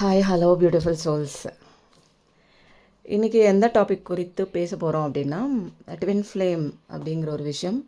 Hi hello beautiful souls இன்றைக்கி எந்த topic குறித்து பேச போகிறோம் அப்படின்னா ட்வின் ஃப்ளேம் அப்படிங்கிற ஒரு விஷயம்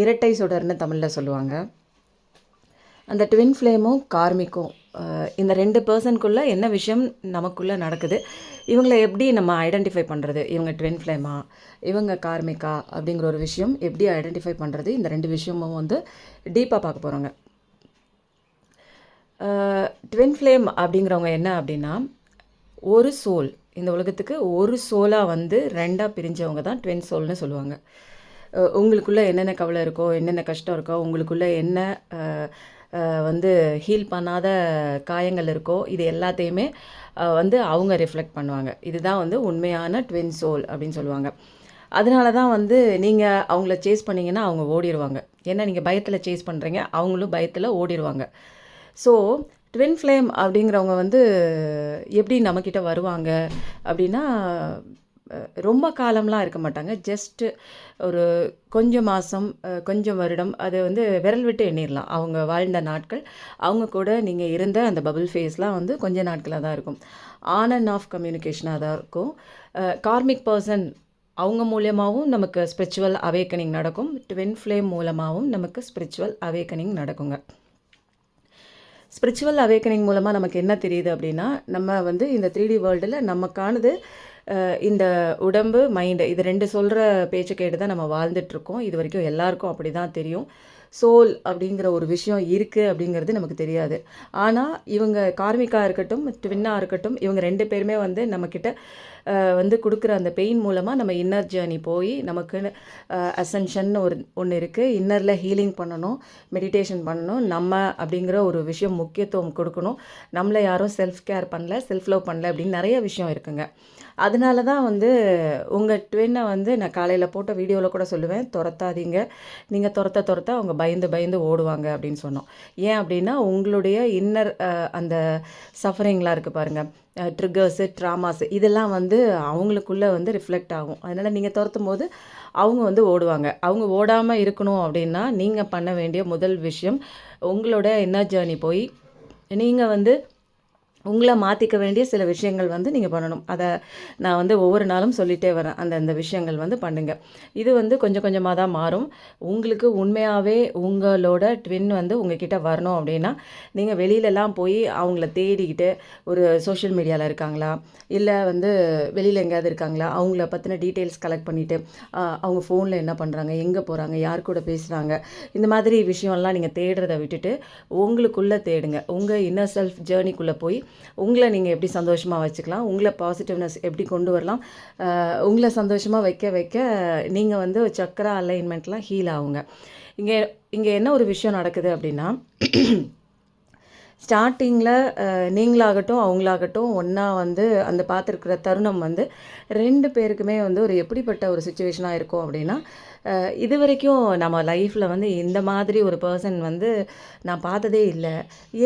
இரட்டை சுடர்னு தமிழில் சொல்லுவாங்க. அந்த ட்வின் ஃப்ளேமும் கார்மிக்கும். இந்த ரெண்டு பர்சனுக்குள்ளே என்ன விஷயம் நமக்குள்ளே நடக்குது? இவங்களை எப்படி நம்ம ஐடென்டிஃபை பண்ணுறது இவங்க ட்வின் ஃப்ளேமா இவங்க கார்மிக்கா? அப்படிங்கிற ஒரு விஷயம் எப்படி ஐடென்டிஃபை பண்ணுறது இந்த ரெண்டு விஷயமும் வந்து டீப்பாக பார்க்க போகிறோங்க ட்வின் ஃப்ளேம் அப்படிங்கிறவங்க என்ன அப்படின்னா ஒரு சோல் இந்த உலகத்துக்கு ஒரு சோலாக வந்து ரெண்டாக பிரிஞ்சவங்க தான் ட்வின் சோல்னு சொல்லுவாங்க. உங்களுக்குள்ளே என்னென்ன கவலை இருக்கோ என்னென்ன கஷ்டம் இருக்கோ உங்களுக்குள்ளே என்ன வந்து ஹீல் பண்ணாத காயங்கள் இருக்கோ இது எல்லாத்தையுமே வந்து அவங்க ரிஃப்ளெக்ட் பண்ணுவாங்க. இதுதான் வந்து உண்மையான ட்வின் சோல் அப்படின்னு சொல்லுவாங்க. அதனால தான் வந்து நீங்கள் அவங்கள சேஸ் பண்ணிங்கன்னா அவங்க ஓடிடுவாங்க ஏன்னா நீங்கள் பயத்தில் சேஸ் பண்ணுறீங்க அவங்களும் பயத்தில் ஓடிடுவாங்க ஸோ ட்வின் ஃப்ளேம் அப்படிங்கிறவங்க வந்து எப்படி நம்மக்கிட்ட வருவாங்க அப்படின்னா ரொம்ப காலம்லாம் இருக்க மாட்டாங்க. ஜஸ்ட்டு ஒரு கொஞ்சம் மாதம் கொஞ்சம் வருடம் அது வந்து விரல் விட்டு எண்ணிடலாம் அவங்க வாழ்ந்த நாட்கள் அவங்க கூட நீங்கள் இருந்த அந்த பபுள் ஃபேஸ்லாம் வந்து கொஞ்ச நாட்களாக தான் இருக்கும். ஆன் அண்ட் ஆஃப் கம்யூனிகேஷனாக தான் இருக்கும். கார்மிக் பர்சன் அவங்க மூலியமாகவும் நமக்கு ஸ்பிரிச்சுவல் அவேக்கனிங் நடக்கும். ட்வின் ஃப்ளேம் மூலமாகவும் நமக்கு ஸ்பிரிச்சுவல் அவேக்கனிங் நடக்குங்க. ஸ்பிரிச்சுவல் அவேக்கனிங் மூலமாக நமக்கு என்ன தெரியுது அப்படின்னா நம்ம வந்து இந்த த்ரீ டி வேர்ல்டில் நமக்கானது இந்த உடம்பு மைண்டு இது ரெண்டு சொல்கிற பேச்சு கேட்டு தான் நம்ம வாழ்ந்துட்டுருக்கோம். இது வரைக்கும் எல்லாருக்கும் அப்படி தான் தெரியும். சோல் அப்படிங்கிற ஒரு விஷயம் இருக்குது அப்படிங்கிறது நமக்கு தெரியாது. ஆனால் இவங்க கார்மிக்காக இருக்கட்டும் ட்வின்னாக இருக்கட்டும் இவங்க ரெண்டு பேருமே வந்து நம்மக்கிட்ட வந்து கொடுக்குற அந்த பெயின் மூலமாக நம்ம இன்னர் ஜேர்னி போய் நமக்கு அசென்ஷன் ஒரு ஒன்று இருக்குது இன்னரில் ஹீலிங் பண்ணணும் மெடிடேஷன் பண்ணணும் நம்ம அப்படிங்கிற ஒரு விஷயம் முக்கியத்துவம் கொடுக்கணும். நம்மளை யாரும் செல்ஃப் கேர் பண்ணல செல்ஃப் லவ் பண்ணல அப்படின்னு நிறைய விஷயம் இருக்குங்க. அதனால தான் வந்து உங்கள் ட்வின்னை வந்து நான் காலையில் போட்ட வீடியோவில் கூட சொல்லுவேன் துரத்தாதீங்க. நீங்கள் துரத்த துரத்த அவங்க பயந்து பயந்து ஓடுவாங்க அப்படின்னு சொன்னோம். ஏன் அப்படின்னா உங்களுடைய இன்னர் அந்த சஃபரிங்லாம் இருக்குது பாருங்கள் ட்ரிகர்ஸு ட்ராமாஸு இதெல்லாம் வந்து அவங்களுக்குள்ளே வந்து ரிஃப்ளெக்ட் ஆகும். அதனால் நீங்கள் துரத்தும் போது அவங்க வந்து ஓடுவாங்க. அவங்க ஓடாமல் இருக்கணும் அப்படின்னா நீங்கள் பண்ண வேண்டிய முதல் விஷயம் உங்களோட இன்னர் ஜேர்னி போய் நீங்கள் வந்து உங்களை மாற்றிக்க வேண்டிய சில விஷயங்கள் வந்து நீங்கள் பண்ணணும். அதை நான் வந்து ஒவ்வொரு நாளும் சொல்லிகிட்டே வரேன். அந்த அந்த விஷயங்கள் வந்து பண்ணுங்கள் இது வந்து கொஞ்சம் கொஞ்சமாக தான் மாறும். உங்களுக்கு உண்மையாகவே உங்களோட ட்வின் வந்து உங்ககிட்ட வரணும் அப்படின்னா நீங்கள் வெளியிலலாம் போய் அவங்கள தேடிக்கிட்டு ஒரு சோஷியல் மீடியாவில் இருக்காங்களா? இல்லை வந்து வெளியில் எங்கேயாவது இருக்காங்களா? அவங்கள பற்றின டீட்டெயில்ஸ் கலெக்ட் பண்ணிவிட்டு அவங்க ஃபோனில் என்ன பண்ணுறாங்க எங்கே போகிறாங்க யார் கூட பேசுகிறாங்க இந்த மாதிரி விஷயம்லாம் நீங்கள் தேடுறதை விட்டுட்டு உங்களுக்குள்ளே தேடுங்க. உங்கள் இன்னர் செல்ஃப் ஜேர்னிக்குள்ளே போய் உங்களை நீங்கள் எப்படி சந்தோஷமாக வச்சுக்கலாம் உங்களை பாசிட்டிவ்னஸ் எப்படி கொண்டு வரலாம் உங்களை சந்தோஷமாக வைக்க வைக்க நீங்கள் வந்து சக்கர அலைன்மெண்ட்லாம் ஹீல் ஆகுங்க. இங்கே இங்கே என்ன ஒரு விஷயம் நடக்குது அப்படின்னா ஸ்டார்டிங்கில் நீங்களாகட்டும் அவங்களாகட்டும் ஒன்றா வந்து அந்த பார்த்துருக்குற தருணம் வந்து ரெண்டு பேருக்குமே வந்து ஒரு எப்படிப்பட்ட ஒரு சுச்சுவேஷனாக இருக்கும் அப்படின்னா இது வரைக்கும் நம்ம லைஃப்பில் வந்து இந்த மாதிரி ஒரு பர்சன் வந்து நான் பார்த்ததே இல்லை.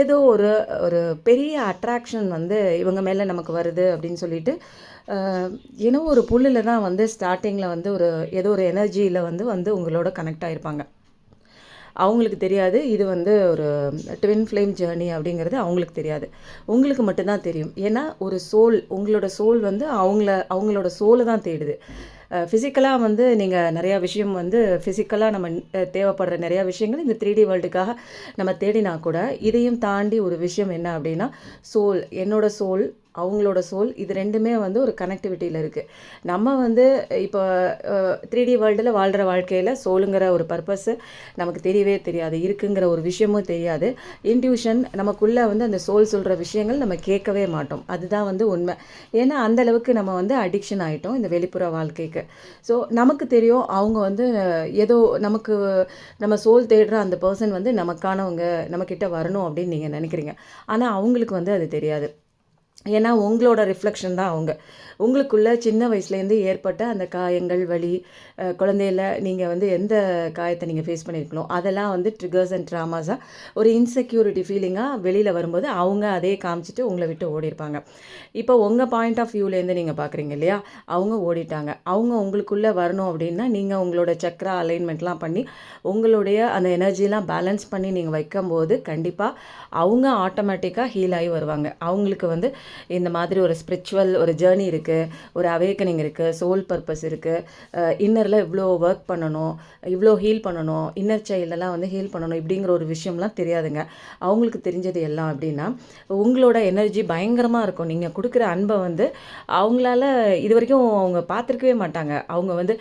ஏதோ ஒரு ஒரு பெரிய அட்ராக்ஷன் வந்து இவங்க மேலே நமக்கு வருது அப்படின்னு சொல்லிட்டு ஏன்னோ ஒரு புல்லில் தான் வந்து ஸ்டார்டிங்கில் வந்து ஒரு ஏதோ ஒரு எனர்ஜியில் வந்து வந்து உங்களோட கனெக்ட் ஆகிருப்பாங்க அவங்களுக்கு தெரியாது இது வந்து ஒரு ட்வின் ஃப்ளேம் ஜேர்னி அப்படிங்கிறது அவங்களுக்கு தெரியாது. உங்களுக்கு மட்டும்தான் தெரியும். ஏன்னா ஒரு சோல் உங்களோட சோல் வந்து அவங்கள அவங்களோட சோலை தான் தேடுது. ஃபிசிக்கலாக வந்து நீங்கள் நிறையா விஷயம் வந்து ஃபிசிக்கலாக நம்ம தேவைப்படுற நிறையா விஷயங்கள் இந்த த்ரீ டி வேர்ல்டுக்காக நம்ம தேடினா கூட இதையும் தாண்டி ஒரு விஷயம் என்ன அப்படின்னா சோல் என்னோடய சோல் அவங்களோட சோல் இது ரெண்டுமே வந்து ஒரு கனெக்டிவிட்டியில் இருக்குது நம்ம வந்து இப்போ த்ரீ டி வேர்ல்டில் வாழ்கிற வாழ்க்கையில் சோலுங்கிற ஒரு பர்பஸ்ஸு நமக்கு தெரியவே தெரியாது. இருக்குங்கிற ஒரு விஷயமும் தெரியாது. இன்ட்யூஷன் நமக்குள்ளே வந்து அந்த சோல் சொல்கிற விஷயங்கள் நம்ம கேட்கவே மாட்டோம். அதுதான் வந்து உண்மை. ஏன்னா அந்த அளவுக்கு நம்ம வந்து அடிக்ஷன் ஆகிட்டோம் இந்த வெளிப்புற வாழ்க்கைக்கு. ஸோ நமக்கு தெரியும் அவங்க வந்து ஏதோ நமக்கு நம்ம சோல் தேடுற அந்த பர்சன் வந்து நமக்கானவங்க நம்மக்கிட்ட வரணும் அப்படின்னு நீங்கள் நினைக்கிறீங்க. ஆனால் அவங்களுக்கு வந்து அது தெரியாது. ஏன்னா உங்களோட ரிஃப்ளெக்ஷன் தான் அவங்க. உங்களுக்குள்ள சின்ன வயசுலேருந்து ஏற்பட்ட அந்த காயங்கள் வலி குழந்தையில நீங்கள் வந்து எந்த காயத்தை நீங்கள் ஃபேஸ் பண்ணியிருக்கணும் அதெல்லாம் வந்து ட்ரிகர்ஸ் அண்ட் ட்ராமாஸாக ஒரு இன்செக்யூரிட்டி ஃபீலிங்காக வெளியில் வரும்போது அவங்க அதே காமிச்சிட்டு உங்களை விட்டு ஓடிருப்பாங்க இப்போ உங்கள் பாயிண்ட் ஆஃப் வியூலேருந்து நீங்கள் பார்க்குறீங்க இல்லையா? அவங்க ஓடிட்டாங்க. அவங்க உங்களுக்குள்ளே வரணும் அப்படின்னா நீங்கள் உங்களோட சக்கரா அலைன்மெண்ட்லாம் பண்ணி உங்களுடைய அந்த எனர்ஜிலாம் பேலன்ஸ் பண்ணி நீங்கள் வைக்கும்போது கண்டிப்பாக அவங்க ஆட்டோமேட்டிக்காக ஹீல் ஆகி வருவாங்க. அவங்களுக்கு வந்து இந்த மாதிரி ஒரு ஸ்பிரிச்சுவல் ஒரு ஜேர்னி இருக்குது ஒரு அவேக்கனிங் இருக்குது சோல் பர்பஸ் இருக்குது இன்னரில் இவ்வளோ ஒர்க் பண்ணணும் இவ்வளோ ஹீல் பண்ணணும் இன்னர் சைல்டெல்லாம் வந்து ஹீல் பண்ணணும் இப்படிங்கிற ஒரு விஷயம்லாம் தெரியாதுங்க. அவங்களுக்கு தெரிஞ்சது எல்லாம் அப்படின்னா உங்களோட எனர்ஜி பயங்கரமாக இருக்கும். நீங்கள் கொடுக்குற அன்பை வந்து அவங்களால இது வரைக்கும் அவங்க பார்த்துருக்கவே மாட்டாங்க. அவங்க வந்து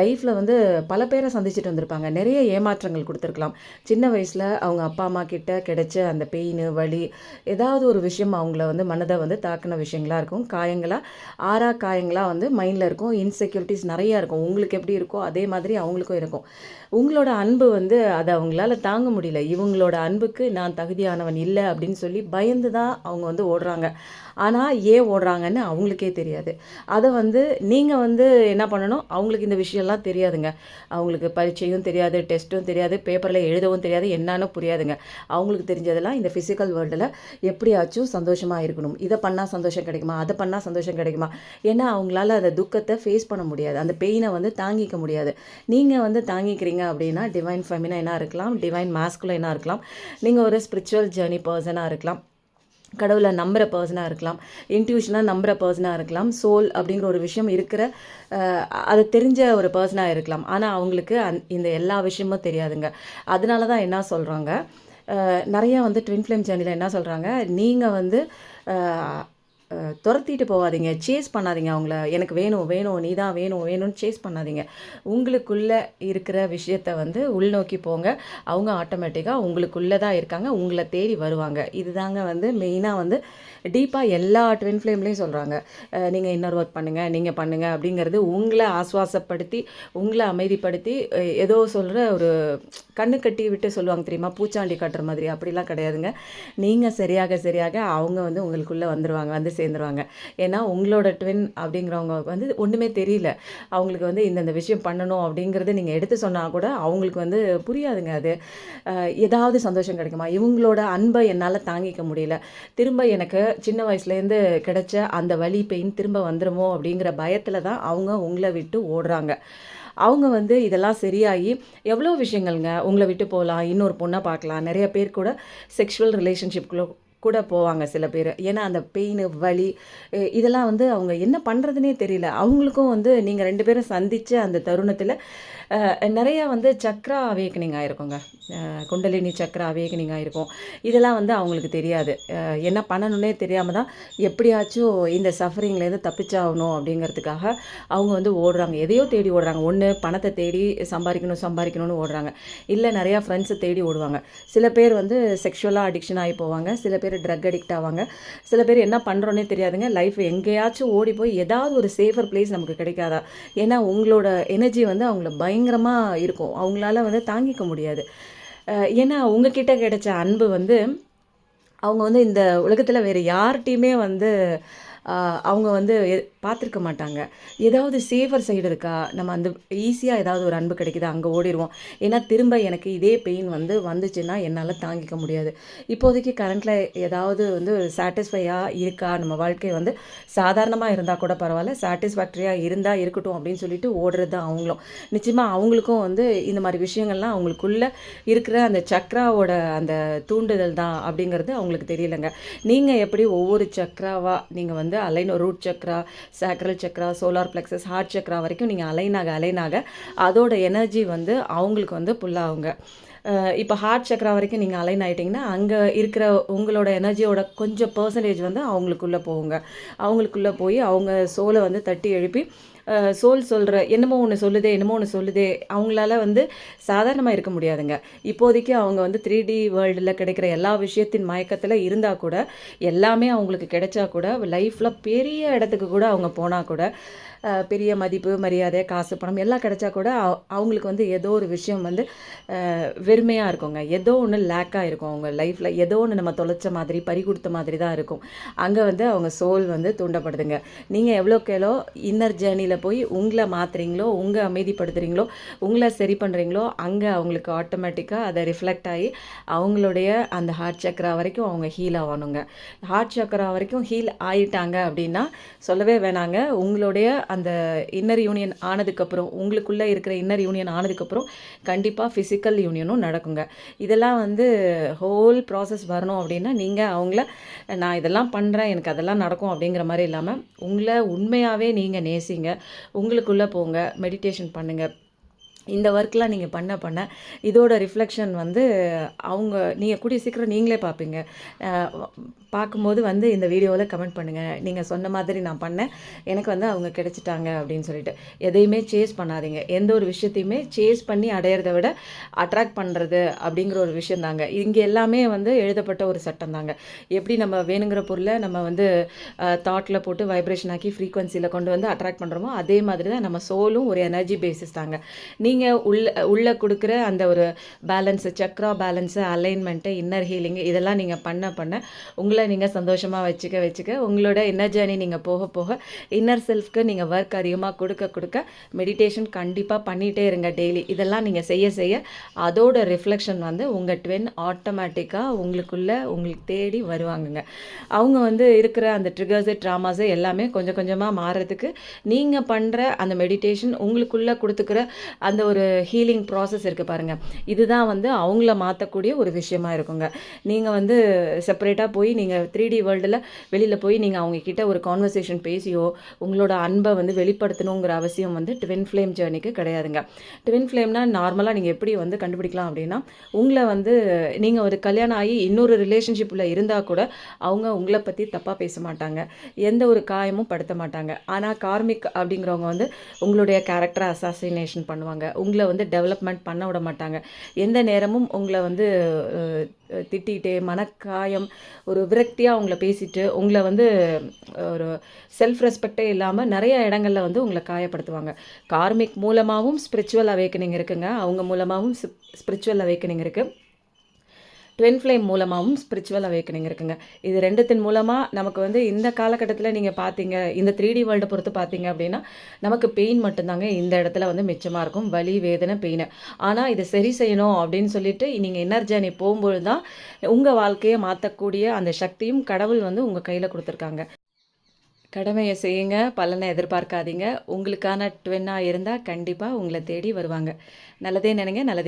லைஃப்பில் வந்து பல பேரை சந்திச்சுட்டு வந்திருப்பாங்க. நிறைய ஏமாற்றங்கள் கொடுத்துருக்கலாம். சின்ன வயசில் அவங்க அப்பா அம்மா கிட்ட கிடைச்ச அந்த பெயின் வலி ஏதாவது ஒரு விஷயம் அவங்கள வந்து மனதை வந்து தாக்கின விஷயங்களா இருக்கும். காயங்களாக ஆறா காயங்களாக வந்து மைண்டில் இருக்கும். இன்செக்யூரிட்டிஸ் நிறையா இருக்கும். உங்களுக்கு எப்படி இருக்கோ அதே மாதிரி அவங்களுக்கும் இருக்கும். உங்களோட அன்பு வந்து அதை அவங்களால தாங்க முடியல. இவங்களோட அன்புக்கு நான் தகுதியானவன் இல்லை அப்படின்னு சொல்லி பயந்து தான் அவங்க வந்து ஓடுறாங்க. ஆனால் ஏன் ஓடுறாங்கன்னு அவங்களுக்கே தெரியாது. அதை வந்து நீங்கள் வந்து என்ன பண்ணணும்? அவங்களுக்கு இந்த விஷயம்லாம் தெரியாதுங்க. அவங்களுக்கு பரீட்சையும் தெரியாது டெஸ்ட்டும் தெரியாது பேப்பரில் எழுதவும் தெரியாது என்னன்னு புரியாதுங்க. அவங்களுக்கு தெரிஞ்சதெல்லாம் இந்த ஃபிசிக்கல் வேர்ல்டில் எப்படியாச்சும் சந்தோஷமாக இருக்கணும். இதை பண்ணால் சந்தோஷம் கிடைக்குமா? அதை பண்ணால் சந்தோஷம் கிடைக்குமா? ஏன்னா அவங்களால அந்த துக்கத்தை ஃபேஸ் பண்ண முடியாது. அந்த பெயினை வந்து தாங்கிக்க முடியாது. நீங்கள் வந்து தாங்கிக்கிறீங்க அப்படின்னா டிவைன் ஃபெமினா என்ன இருக்கலாம் டிவைன் மாஸ்குலைனாக இருக்கலாம். நீங்கள் ஒரு ஸ்பிரிச்சுவல் ஜேர்னி பர்சனாக இருக்கலாம். கடவுளை நம்புகிற பர்சனாக இருக்கலாம். இன்ட்யூஷனாக நம்புகிற பர்சனாக இருக்கலாம். சோல் அப்படிங்கிற ஒரு விஷயம் இருக்கிற அதை அது தெரிஞ்ச ஒரு பர்சனாக இருக்கலாம். ஆனால் அவங்களுக்கு அந் இந்த எல்லா விஷயமும் தெரியாதுங்க. அதனால தான் என்ன சொல்கிறாங்க நிறையா வந்து ட்வின் ஃப்ளேம் சேனலில் என்ன சொல்கிறாங்க நீங்கள் வந்து துரத்திட்டு போகாதீங்க. சேஸ் பண்ணாதீங்க அவங்கள. எனக்கு வேணும் வேணும் நீ தான் வேணும் வேணும்னு சேஸ் பண்ணாதீங்க. உங்களுக்குள்ளே இருக்கிற விஷயத்த வந்து உள்நோக்கி போங்க. அவங்க ஆட்டோமேட்டிக்காக உங்களுக்குள்ளே தான் இருக்காங்க. உங்களை தேடி வருவாங்க. இதுதாங்க வந்து மெயினாக வந்து டீப்பாக எல்லா ட்வின் ஃப்ளேம்லேயும் சொல்கிறாங்க நீங்கள் இன்னொரு ஒர்க் பண்ணுங்கள் நீங்கள் பண்ணுங்கள் அப்படிங்கிறது உங்களை ஆஸ்வாசப்படுத்தி உங்களை அமைதிப்படுத்தி ஏதோ சொல்கிற ஒரு கண்ணு கட்டி விட்டு சொல்லுவாங்க தெரியுமா? பூச்சாண்டி கட்டுற மாதிரி. அப்படிலாம் கிடையாதுங்க. நீங்கள் சரியாக சரியாக அவங்க வந்து உங்களுக்குள்ளே வந்துடுவாங்க வந்து சேர்ந்துருவாங்க. ஏன்னா உங்களோட ட்வின் அப்படிங்கிறவங்க வந்து ஒன்றுமே தெரியல. அவங்களுக்கு வந்து இந்தந்த விஷயம் பண்ணணும் அப்படிங்கிறத நீங்கள் எடுத்து சொன்னால் கூட அவங்களுக்கு வந்து புரியாதுங்க அது. ஏதாவது சந்தோஷம் கிடைக்குமா? இவங்களோட அன்பை என்னால் தாங்கிக்க முடியல. திரும்ப எனக்கு சின்ன வயசுலேருந்து கிடைச்ச அந்த வலி பெயின் திரும்ப வந்துடுமோ அப்படிங்கிற பயத்தில் தான் அவங்க உங்களை விட்டு ஓடுறாங்க. அவங்க வந்து இதெல்லாம் சரியாகி எவ்வளோ விஷயங்கள்ங்க? உங்களை விட்டு போகலாம் இன்னொரு பொண்ணை பார்க்கலாம். நிறைய பேர் கூட செக்ஷுவல் ரிலேஷன்ஷிப்குள்ளே கூட போவாங்க சில பேர். ஏன்னா அந்த பெயின் வலி இதெல்லாம் வந்து அவங்க என்ன பண்ணுறதுனே தெரியல. அவங்களுக்கும் வந்து நீங்கள் ரெண்டு பேரும் சந்தித்த அந்த தருணத்தில் நிறையா வந்து சக்ரா அவேக்கனிங் ஆகிருக்குங்க குண்டலினி சக்ரா அவேக்கனிங் ஆயிருக்கும். இதெல்லாம் வந்து அவங்களுக்கு தெரியாது. என்ன பண்ணணுன்னே தெரியாமல் தான் எப்படியாச்சும் இந்த சஃபரிங்லேருந்து தப்பிச்சாகணும் அப்படிங்கிறதுக்காக அவங்க வந்து ஓடுறாங்க. எதையோ தேடி ஓடுறாங்க. ஒன்று பணத்தை தேடி சம்பாதிக்கணும் சம்பாதிக்கணும்னு ஓடுறாங்க. இல்லை நிறையா ஃப்ரெண்ட்ஸை தேடி ஓடுவாங்க. சில பேர் வந்து செக்ஷுவலாக அடிக்ஷன் ஆகி போவாங்க. சில பேர் ட்ரக் அடிக்ட் ஆவாங்க. சில பேர் என்ன பண்ணுறோன்னே தெரியாதுங்க. லைஃப் எங்கேயாச்சும் ஓடி போய் ஏதாவது ஒரு சேஃபர் பிளேஸ் நமக்கு கிடைக்காதா? ஏன்னா உங்களோட எனர்ஜி வந்து அவங்கள பயங்கரமாக இருக்கும். அவங்களால வந்து தாங்கிக்க முடியாது. ஏன்னா உங்ககிட்ட கிடைச்ச அன்பு வந்து அவங்க வந்து இந்த உலகத்தில் வேறு யார்கிட்டையுமே வந்து அவங்க வந்து எ- பார்த்துருக்க மாட்டாங்க. ஏதாவது சேஃபர் சைடு இருக்கா? நம்ம அந்த ஈஸியாக ஏதாவது ஒரு அன்பு கிடைக்குதா? அங்கே ஓடிடுவோம் ஏன்னா திரும்ப எனக்கு இதே பெயின் வந்து வந்துச்சுன்னா என்னால் தாங்கிக்க முடியாது. இப்போதைக்கு கரண்ட்டில் ஏதாவது வந்து சாட்டிஸ்ஃபையாக இருக்கா? நம்ம வாழ்க்கை வந்து சாதாரணமாக இருந்தால் கூட பரவாயில்ல. சாட்டிஸ்ஃபேக்டரியாக இருந்தால் இருக்கட்டும் அப்படின்னு சொல்லிட்டு ஓடுறது தான் அவங்களும். நிச்சயமாக அவங்களுக்கும் வந்து இந்த மாதிரி விஷயங்கள்லாம் அவங்களுக்குள்ளே இருக்கிற அந்த சக்ராவோட அந்த தூண்டுதல் தான் அப்படிங்கிறது அவங்களுக்கு தெரியலங்க. நீங்கள் எப்படி ஒவ்வொரு சக்ராவாக நீங்கள் வந்து வந்து align root chakra sacral chakra solar plexus heart chakra வரைக்கும் நீங்கள் அலைனாக அலைனாக அதோட எனர்ஜி வந்து அவங்களுக்கு வந்து புல்லாகுங்க இப்போ ஹார்ட் சக்ரா வரைக்கும் நீங்கள் அலைன் ஆகிட்டிங்கன்னா அங்கே இருக்கிற உங்களோட எனர்ஜியோட கொஞ்சம் பர்சன்டேஜ் வந்து அவங்களுக்குள்ளே போகுங்க. அவங்களுக்குள்ளே போய் அவங்க சோலை வந்து தட்டி எழுப்பி சோல் சொல்கிற என்னமோ ஒன்று சொல்லுதே என்னமோ ஒன்று சொல்லுதே அவங்களால வந்து சாதாரணமாக இருக்க முடியாதுங்க. இப்போதைக்கு அவங்க வந்து த்ரீ டி வேர்ல்டில் கிடைக்கிற எல்லா விஷயத்தின் மயக்கத்தில் இருந்தால் கூட எல்லாமே அவங்களுக்கு கிடைச்சா கூட லைஃப்பில் பெரிய இடத்துக்கு கூட அவங்க போனால் கூட பெரிய மதிப்பு மரியாதை காசு பணம் எல்லாம் கிடைச்சா கூட அவங்களுக்கு வந்து ஏதோ ஒரு விஷயம் வந்து வெறுமையாக இருக்குங்க. ஏதோ ஒன்று லேக்காக இருக்கும் அவங்க லைஃப்பில் ஏதோ ஒன்று நம்ம தொலைச்ச மாதிரி பறி கொடுத்த மாதிரி தான் இருக்கும். அங்கே வந்து அவங்க சோல் வந்து தூண்டப்படுதுங்க. நீங்கள் எவ்வளோக்கு எவ்வளோ இன்னர் ஜேர்னியில் போய் உங்களை மாற்றுறீங்களோ உங்களை அமைதிப்படுத்துகிறீங்களோ உங்களை சரி பண்ணுறீங்களோ அங்கே அவங்களுக்கு ஆட்டோமேட்டிக்காக அதை ரிஃப்ளெக்ட் ஆகி அவங்களுடைய அந்த ஹார்ட் சக்கரா வரைக்கும் அவங்க ஹீல் ஆகணுங்க ஹார்ட் சக்கரா வரைக்கும் ஹீல் ஆகிட்டாங்க அப்படின்னா சொல்லவே வேணாங்க. உங்களுடைய அந்த இன்னர் யூனியன் ஆனதுக்கப்புறம் உங்களுக்குள்ளே இருக்கிற இன்னர் யூனியன் ஆனதுக்கப்புறம் கண்டிப்பாக ஃபிசிக்கல் யூனியனும் நடக்குங்க. இதெல்லாம் வந்து ஹோல் ப்ராசஸ் வரணும் அப்படின்னா நீங்கள் அவங்கள நான் இதெல்லாம் பண்ணுறேன் எனக்கு அதெல்லாம் நடக்கும் அப்படிங்கிற மாதிரி இல்லாமல் உங்களை உண்மையாகவே நீங்கள் நேசிங்க. உங்களுக்குள்ளே போங்க மெடிடேஷன் பண்ணுங்கள் இந்த ஒர்க்லாம் நீங்கள் பண்ண பண்ண இதோட ரிஃப்ளெக்ஷன் வந்து அவங்க நீங்கள் கூடிய சீக்கிரம் நீங்களே பார்ப்பீங்க. பார்க்கும்போது வந்து இந்த வீடியோவில் கமெண்ட் பண்ணுங்கள் நீங்கள் சொன்ன மாதிரி நான் பண்ணேன். எனக்கு வந்து அவங்க கிடைச்சிட்டாங்க அப்படின்னு சொல்லிட்டு. எதையுமே சேஸ் பண்ணாதீங்க. எந்த ஒரு விஷயத்தையுமே சேஸ் பண்ணி அடையிறத விட அட்ராக்ட் பண்ணுறது அப்படிங்கிற ஒரு விஷயம் தாங்க. இங்கே எல்லாமே வந்து எழுதப்பட்ட ஒரு சட்டம் தாங்க. எப்படி நம்ம வேணுங்கிற பொருளை நம்ம வந்து தாட்டில் போட்டு வைப்ரேஷன் ஆக்கி ஃப்ரீக்வன்சியில் கொண்டு வந்து அட்ராக்ட் பண்ணுறோமோ அதே மாதிரி தான் நம்ம சோலும் ஒரு எனர்ஜி பேசிஸ் தாங்க. நீங்கள் உள்ள உள்ளே கொடுக்குற அந்த ஒரு balance chakra balance alignment inner healing இதெல்லாம் நீங்கள் பண்ண பண்ண உங்களை நீங்கள் சந்தோஷமாக வச்சுக்க வச்சுக்க உங்களோட இன்னர் ஜேர்னி நீங்கள் போக போக இன்னர் செல்ஃப்க்கு நீங்கள் ஒர்க் அதிகமாக கொடுக்க கொடுக்க மெடிடேஷன் கண்டிப்பாக பண்ணிகிட்டே இருங்க டெய்லி இதெல்லாம் நீங்கள் செய்ய செய்ய அதோட ரிஃப்ளெக்ஷன் வந்து உங்கள் ட்வின் ஆட்டோமேட்டிக்காக உங்களுக்குள்ளே உங்களுக்கு தேடி வருவாங்கங்க. அவங்க வந்து இருக்கிற அந்த ட்ரிகர்ஸு ட்ராமாஸு எல்லாமே கொஞ்சம் கொஞ்சமாக மாறுறதுக்கு நீங்கள் பண்ணுற அந்த மெடிடேஷன் உங்களுக்குள்ளே கொடுத்துக்கிற அந்த ஒரு ஹீலிங் ப்ராசஸ் இருக்குது பாருங்கள் இதுதான் வந்து அவங்கள மாற்றக்கூடிய ஒரு விஷயமா இருக்குங்க. நீங்கள் வந்து செப்பரேட்டாக போய் நீங்கள் த்ரீ டி வேர்ல்டில் வெளியில் போய் நீங்கள் அவங்கக்கிட்ட ஒரு கான்வர்சேஷன் பேசியோ உங்களோட அன்பை வந்து வெளிப்படுத்தணுங்கிற அவசியம் வந்து ட்வின் ஃப்ளேம் ஜேர்னிக்கு கிடையாதுங்க. ட்வின் ஃப்ளேம்னா நார்மலாக நீங்கள் எப்படி வந்து கண்டுபிடிக்கலாம் அப்படின்னா உங்களை வந்து நீங்கள் ஒரு கல்யாணம் ஆகி இன்னொரு ரிலேஷன்ஷிப்பில் இருந்தால் கூட அவங்க உங்களை பற்றி தப்பாக பேச மாட்டாங்க. எந்த ஒரு காயமும் படுத்த மாட்டாங்க. ஆனால் கார்மிக் அப்படிங்கிறவங்க வந்து உங்களுடைய கேரக்டரை அசாசினேஷன் பண்ணுவாங்க. உங்களை வந்து டெவலப்மெண்ட் பண்ண விட மாட்டாங்க. எந்த நேரமும் உங்களை வந்து திட்டிகிட்டே மனக்காயம் ஒரு விரக்தியாக அவங்கள பேசிட்டு உங்களை வந்து ஒரு செல்ஃப் ரெஸ்பெக்டே இல்லாமல் நிறைய இடங்களில் வந்து உங்களை காயப்படுத்துவாங்க. கார்மிக் மூலமாகவும் ஸ்பிரிச்சுவல் அவேக்கனிங் இருக்குங்க. அவங்க மூலமாகவும் ஸ்பிரிச்சுவல் அவேக்கனிங் இருக்குது ட்வின் ஃப்ளேம் மூலமாகவும் ஸ்பிரிச்சுவல் அவேக்கனிங் இருக்குங்க. இது ரெண்டுத்தின் மூலமாக நமக்கு வந்து இந்த காலகட்டத்தில் நீங்கள் பார்த்தீங்க இந்த த்ரீ டி வேர்ல்டை பொறுத்து பார்த்தீங்க அப்படின்னா நமக்கு பெயின் மட்டும்தாங்க இந்த இடத்துல வந்து மிச்சமாக இருக்கும். வலி வேதனை பெயின் ஆனால் இதை சரி செய்யணும் அப்படின்னு சொல்லிட்டு நீங்கள் இன்னர் ஜேர்னி போகும்பொழுது தான் உங்கள் வாழ்க்கையை மாற்றக்கூடிய அந்த சக்தியும் கடவுள் வந்து உங்கள் கையில் கொடுத்துருக்காங்க. கடமையை செய்யுங்க பலனை எதிர்பார்க்காதீங்க. உங்களுக்கான ட்வின்னாக இருந்தால் கண்டிப்பாக உங்களை தேடி வருவாங்க. நல்லதே நினைங்க நல்லதே